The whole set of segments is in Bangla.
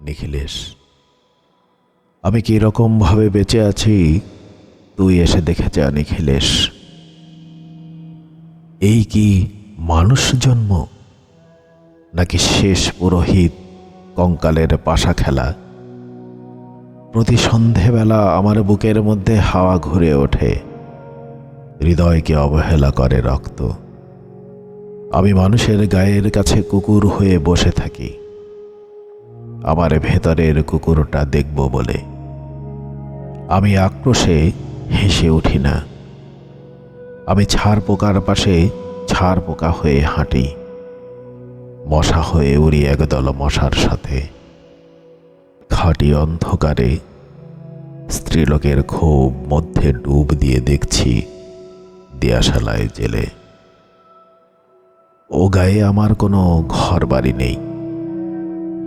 নিখিলেশ, আমি কীরকম ভাবে বেঁচে আছি? তুই এসে দেখে যা, নিখিলেশ। এই কি মানুষ জন্ম? নাকি শেষ পুরোহিত কঙ্কালের পাশা খেলা? প্রতি সন্ধেবেলা আমার বুকের মধ্যে হাওয়া ঘুরে ওঠে। হৃদয়কে অবহেলা করে রক্ত। আমি মানুষের গায়ের কাছে কুকুর হয়ে বসে থাকি। আমার ভেতরের কুকুরটা দেখব বলে। আমি আক্রোশে হেসে উঠি না। আমি ছাড় পোকার পাশে ছাড় পোকা হয়ে হাঁটি। মশা হয়ে উড়ি একদল মশার সাথে। খাঁটি অন্ধকারে স্ত্রীলোকের ক্ষোভ মধ্যে ডুব দিয়ে দেখছি দিয়াশালায় জেলে। ও গায়ে আমার কোনো ঘর বাড়ি নেই।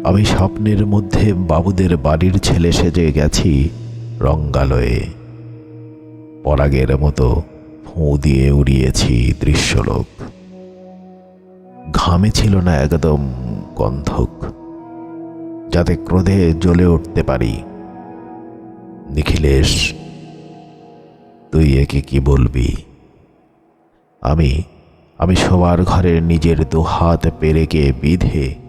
আমি স্বপ্নের মধ্যে বাবুদের বাড়ির ছেলে সেজে গেছি রঙ্গালয়ে। পরাগের মতো ফোঁ দিয়ে উড়িয়েছি দৃশ্যলোক। ঘামে ছিল না একদম গন্ধক, যাতে ক্রোধে জ্বলে উঠতে পারি। নিখিলেশ, তুই একে কি বলবি? আমি আমি সবার ঘরের নিজের দু হাত পেরেকে বিধে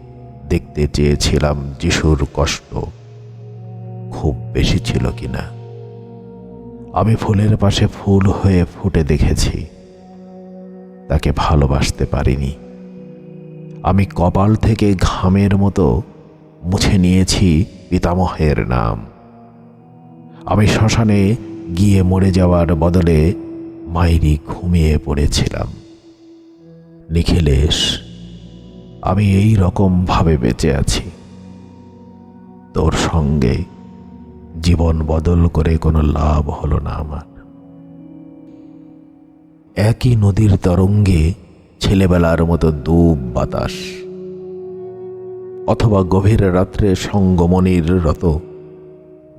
দেখতে চেয়েছিলাম যিশুর কষ্ট। খুব বেশি ছিল কিনা। আমি ফুলের পাশে ফুল হয়ে ফুটে দেখেছি। তাকে ভালোবাসতে পারিনি। আমি কপাল থেকে ঘামের মতো মুছে নিয়েছি পিতামহের নাম। আমি শ্মশানে গিয়ে মরে যাওয়ার বদলে মাইরি ঘুমিয়ে পড়েছিলাম। নিখিলেশ আমি এই রকম ভাবে বেঁচে আছি। তোর সঙ্গে জীবন বদল করে কোনো লাভ হলো না আমার। একই নদীর তরঙ্গে ছেলেবেলার মতো ডুব বাতাস অথবা গভীর রাত্রে সঙ্গমনির রত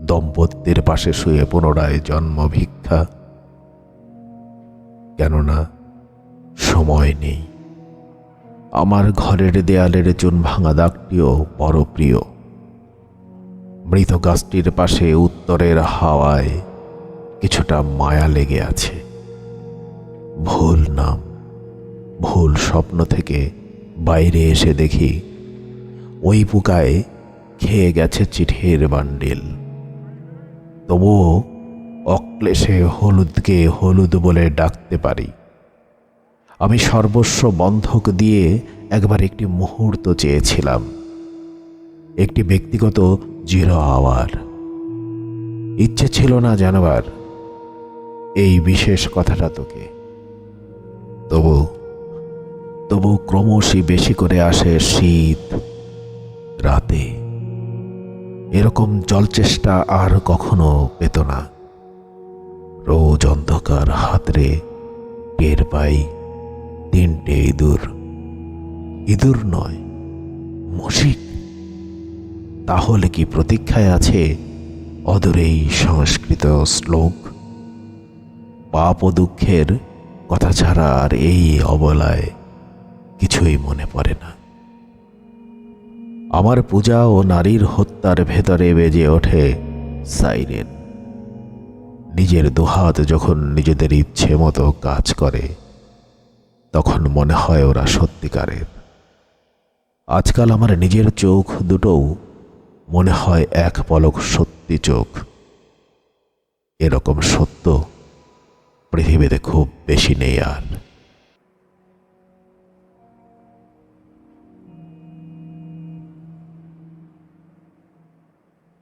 দম্পতির পাশে শুয়ে পুনরায় জন্ম ভিক্ষা। কেননা সময় নেই। আমার ঘরের দেয়ালের চুন ভাঙা দাগটিও বড় প্রিয় মৃত গাছটির পাশে উত্তরের হাওয়ায় কিছুটা মায়া লেগে আছে। ভুল নাম, ভুল স্বপ্ন থেকে বাইরে এসে দেখি ওই পোকায় খেয়ে গেছে চিঠির বান্ডিল। তবুও অক্লেশে হলুদকে হলুদ বলে ডাকতে পারি। আমি সর্বস্ব বন্ধক দিয়ে একবার একটি মুহূর্ত চেয়েছিলাম। একটি ব্যক্তিগত জিরো আওয়ার। ইচ্ছে ছিল না জানবার। এই বিশেষ কথাটা তোকে। তবু তবু ক্রমশই বেশি করে আসে শীত, রাতে। এরকম জলচেষ্টা আর কখনো পেত না। রোজ অন্ধকার হাতরে টের পাই। তিনটে ইঁদুর। ইঁদুর নয় মশিক তাহলে কি প্রতীক্ষায় আছে অদূরেই সংস্কৃত শ্লোক? পাপ ও দুঃখের কথা ছাড়া আর এই অবলায় কিছুই মনে পড়ে না। আমার পূজা ও নারীর হত্যার ভেতরে বেজে ওঠে সাইরেন। নিজের দুহাত যখন নিজেদের ইচ্ছে মতো কাজ করে তখন মনে হয় ওরা সত্যিকারের। আজকাল আমার নিজের চোখ দুটোও মনে হয় এক পলক সত্যি চোখ। এরকম সত্য পৃথিবীতে খুব বেশি নেই আর।